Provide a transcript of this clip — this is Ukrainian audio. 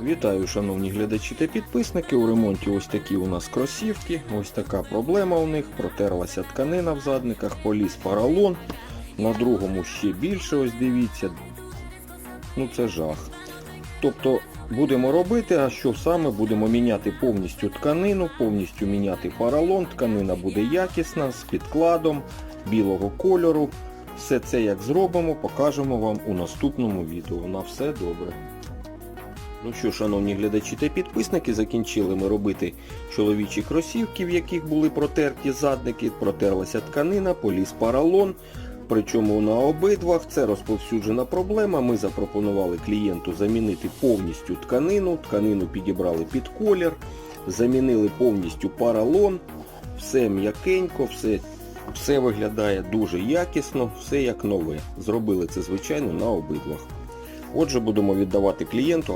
Вітаю, шановні глядачі та підписники. У ремонті ось такі у нас кросівки. Ось така проблема у них. Протерлася тканина в задниках, поліз поролон. На другому ще більше, ось дивіться. Ну це жах. Тобто будемо робити, а що саме? Будемо міняти повністю тканину, повністю міняти поролон. Тканина буде якісна, з підкладом, білого кольору. Все це як зробимо, покажемо вам у наступному відео. На все добре. Ну що, шановні глядачі та підписники, закінчили ми робити чоловічі кросівки, в яких були протерті задники, протерлася тканина, поліз поролон. Причому на обидвах це розповсюджена проблема. Ми запропонували клієнту замінити повністю тканину. Тканину підібрали під колір, замінили повністю поролон. Все м'якенько, все, все виглядає дуже якісно, все як нове. Зробили це, звичайно, на обидвах. Отже, будемо віддавати клієнту,